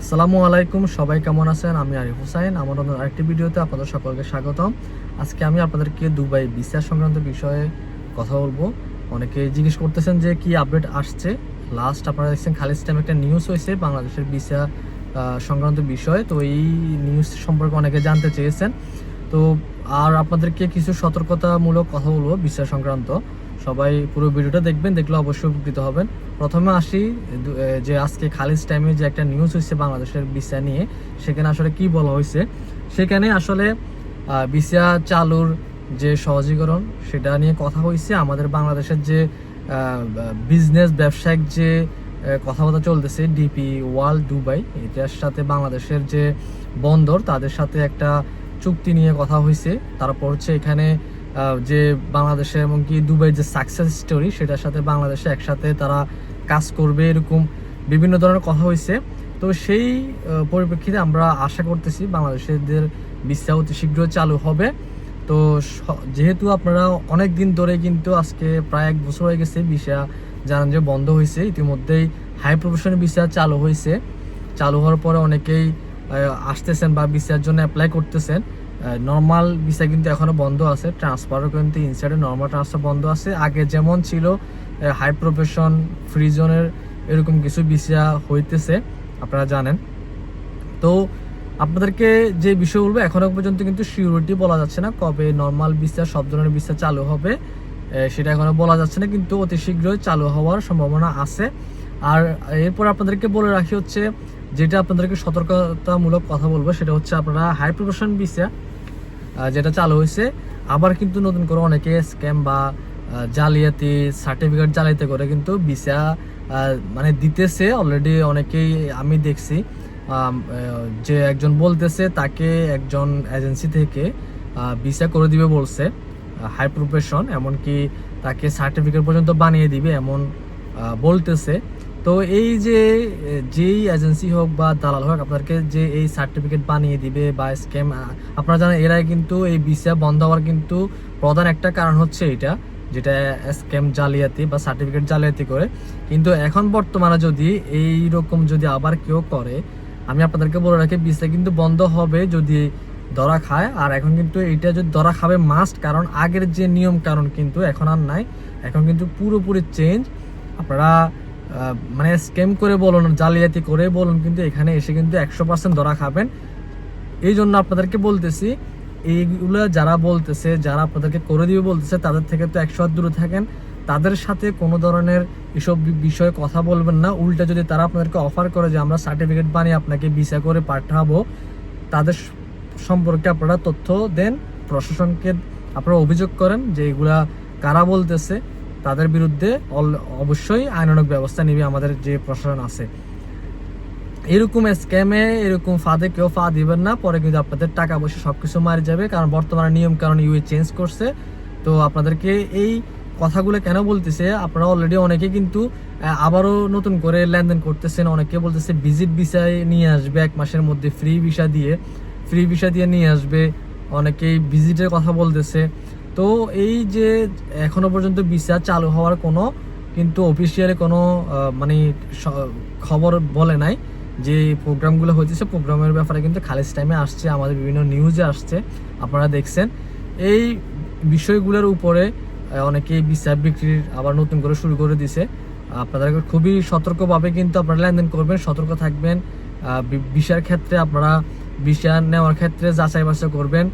আসসালামু আলাইকুম, সবাই কেমন আছেন? আমি আরিফ হোসাইন, আমার নতুন আরেকটি ভিডিওতে আপনাদের সকলকে স্বাগতম। আজকে আমি আপনাদেরকে দুবাই ভিসা সংক্রান্ত বিষয়ে কথা বলব। অনেকে জিজ্ঞেস করতেছেন যে কি আপডেট আসছে? লাস্ট আপনারা দেখছেন খালিজ টাইম একটা নিউজ হয়েছে বাংলাদেশের ভিসা সংক্রান্ত বিষয়। তো এই নিউজ সম্পর্কে অনেকে জানতে চেয়েছেন। তো আর আপনাদেরকে কিছু সতর্কতামূলক কথা বলব ভিসা সংক্রান্ত। সবাই পুরো ভিডিওটা দেখবেন, দেখলে অবশ্যই উপকৃত হবেন। প্রথমে আসি যে আজকে খালিজ টাইমে যে একটা নিউজ হয়েছে বাংলাদেশের ভিসা নিয়ে, সেখানে আসলে কি বলা হয়েছে সেখানে আসলে ভিসা চালুর যে সহজীকরণ, সেটা নিয়ে কথা হয়েছে আমাদের বাংলাদেশের যে বিজনেস ব্যবসায়িক যে কথাবার্তা চলতেছে ডিপি ওয়ার্ল্ড দুবাই এটার সাথে বাংলাদেশের যে বন্দর, তাদের সাথে একটা চুক্তি নিয়ে কথা হয়েছে তারপর হচ্ছে এখানে যে বাংলাদেশে এমনকি দুবাই যে সাকসেস স্টোরি সেটার সাথে বাংলাদেশে একসাথে তারা কাজ করবে, এরকম বিভিন্ন ধরনের কথা হয়েছে। তো সেই পরিপ্রেক্ষিতে আমরা আশা করতেছি বাংলাদেশের ভিসা অতি শীঘ্রই চালু হবে। তো যেহেতু আপনারা অনেক দিন ধরে কিন্তু আজকে প্রায় এক বছর হয়ে গেছে ভিসা জানান যে বন্ধ হয়েছে, ইতিমধ্যেই হাই প্রফেশন ভিসা চালু হয়েছে। চালু হওয়ার পরে অনেকেই আসতেছেন বা ভিসার জন্য অ্যাপ্লাই করতেছেন। নর্মাল ভিসা কিন্তু এখনও বন্ধ আছে। ট্রান্সফারও কিন্তু ইনসাইডে নর্মাল ট্রান্সফার বন্ধ আছে। আগে যেমন ছিল হাই প্রফেশন ফ্রি জোনের এরকম কিছু ভিসা হইতেছে, আপনারা জানেন। তো আপনাদেরকে যে বিষয় বলব, এখনও পর্যন্ত কিন্তু সিউরিটি বলা যাচ্ছে না কবে নর্মাল ভিসা সব ধরনের ভিসা চালু হবে সেটা এখনও বলা যাচ্ছে না, কিন্তু অতি শীঘ্রই চালু হওয়ার সম্ভাবনা আছে। আর এরপর আপনাদেরকে বলে রাখি হচ্ছে যেটা আপনাদেরকে সতর্কতামূলক কথা বলব, সেটা হচ্ছে আপনারা হাই প্রফেশন ভিসা যেটা চালু হয়েছে, আবার কিন্তু নতুন করে অনেকে স্ক্যাম বা জালিয়াতি সার্টিফিকেট জালিয়াতি করে কিন্তু ভিসা মানে দিতেছে অলরেডি অনেকেই, আমি দেখছি যে একজন বলতেছে তাকে একজন এজেন্সি থেকে ভিসা করে দিবে বলছে হাই প্রফেশন এমনকি তাকে সার্টিফিকেট পর্যন্ত বানিয়ে দিবে এমন বলতেছে। তো এই যে যেই এজেন্সি হোক বা দালাল হোক, আপনাদেরকে যে এই সার্টিফিকেট বানিয়ে দিবে বা স্ক্যাম আপনারা জানেন এরাই কিন্তু এই ভিসা বন্ধ হওয়ার কিন্তু প্রধান একটা কারণ হচ্ছে এটা যেটা স্ক্যাম জালিয়াতি বা সার্টিফিকেট জালিয়াতি করে। কিন্তু এখন বর্তমানে যদি এই রকম যদি আবার কেউ করে, আমি আপনাদেরকে বলে রাখি ভিসা কিন্তু বন্ধ হবে যদি ধরা খায়। আর এখন কিন্তু এটা যদি ধরা খাবে মাস্ট কারণ আগের যে নিয়ম কারণ কিন্তু এখন আর নাই। এখন কিন্তু পুরোপুরি চেঞ্জ আপনারা মানে স্ক্যাম করে বলুন, জালিয়াতি করে বলুন, কিন্তু এখানে এসে কিন্তু একশো পার্সেন্ট ধরা খাবেন। এই জন্য আপনাদেরকে বলতেছি, এইগুলো যারা বলতেছে, যারা আপনাদেরকে করে দিবে বলতেছে, তাদের থেকে তো একশো হাত দূরে থাকেন। তাদের সাথে কোনো ধরনের এসব বিষয়ে কথা বলবেন না। উল্টা যদি তারা আপনাদেরকে অফার করে যে, আমরা সার্টিফিকেট বানিয়ে আপনাকে ভিসা করে পাঠাবো তাদের সম্পর্কে আপনারা তথ্য দেন, প্রশাসনকে আপনারা অভিযোগ করেন যে এগুলা কারা বলতেছে। তাদের বিরুদ্ধে অবশ্যই আইনানুগ ব্যবস্থা নিবে আমাদের যে প্রশাসন আছে। এরকম স্ক্যামে এরকম ফাঁদে কেউ ফা দিবেন না, পরে কিন্তু আপনাদের টাকা পয়সা সবকিছু মারি যাবে, কারণ বর্তমানে নিয়ম কারণ ইউএ চেঞ্জ করছে। তো আপনাদেরকে এই কথাগুলো কেন বলতেছে, আপনারা অলরেডি অনেকে কিন্তু আবারও নতুন করে লেনদেন করতেছেন, অনেকে বলতেছে ভিজিট ভিসায় নিয়ে আসবে, এক মাসের মধ্যে ফ্রি ভিসা দিয়ে ফ্রি ভিসা দিয়ে নিয়ে আসবে, অনেকেই ভিজিটের কথা বলতেছে। তো এই যে এখনও পর্যন্ত বিচার চালু হওয়ার কোনো কিন্তু অফিসিয়ালি কোনো মানে খবর বলে নাই যে প্রোগ্রামগুলো হয়েছে। প্রোগ্রামের ব্যাপারে কিন্তু খালিজ টাইমে আসছে আমাদের বিভিন্ন নিউজে আসছে আপনারা দেখছেন। এই বিষয়গুলোর উপরে অনেকেই ভিসা বিক্রির আবার নতুন করে শুরু করে দিছে। আপনাদেরকে খুবই সতর্কভাবে কিন্তু আপনারা লেনদেন করবেন সতর্ক থাকবেন আহ, বি- ভিসার ক্ষেত্রে আপনারা ভিসা নেওয়ার ক্ষেত্রে যাচাই বাছাই করবেন।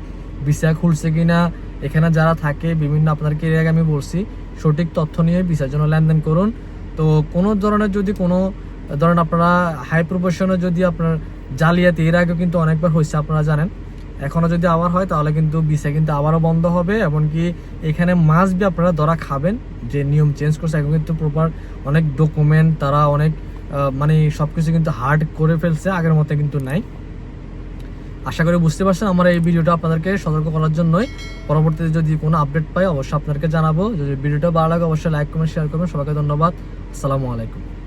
ভিসা খুলছে কিনা এখানে যারা থাকে, বিভিন্ন আপনার এর আগে আমি বলছি, সঠিক তথ্য নিয়ে ভিসার জন্য লেনদেন করুন। তো কোনো ধরনের যদি কোনো, ধরেন আপনারা হাই প্রফেশনে যদি আপনার জালিয়াতি, এর আগেও কিন্তু অনেকবার হয়েছে, আপনারা জানেন। এখনও যদি আবার হয়, তাহলে কিন্তু ভিসা কিন্তু আবারও বন্ধ হবে, এমনকি এখানে বি আপনারা ধরা খাবেন, যে নিয়ম চেঞ্জ করছে, এখন কিন্তু প্রপার অনেক ডকুমেন্ট তারা অনেক মানে সব কিছু কিন্তু হার্ড করে ফেলছে, আগের মতো কিন্তু নাই। আশা করি বুঝতে পারছেন আমার এই ভিডিওটা আপনাদেরকে সতর্ক করার জন্যই। পরবর্তীতে যদি কোনো আপডেট পাই, অবশ্যই আপনাদেরকে জানাব। যদি ভিডিওটা ভালো লাগে, অবশ্যই লাইক কমেন্ট শেয়ার করবেন। সবাইকে ধন্যবাদ। আসসালামু আলাইকুম।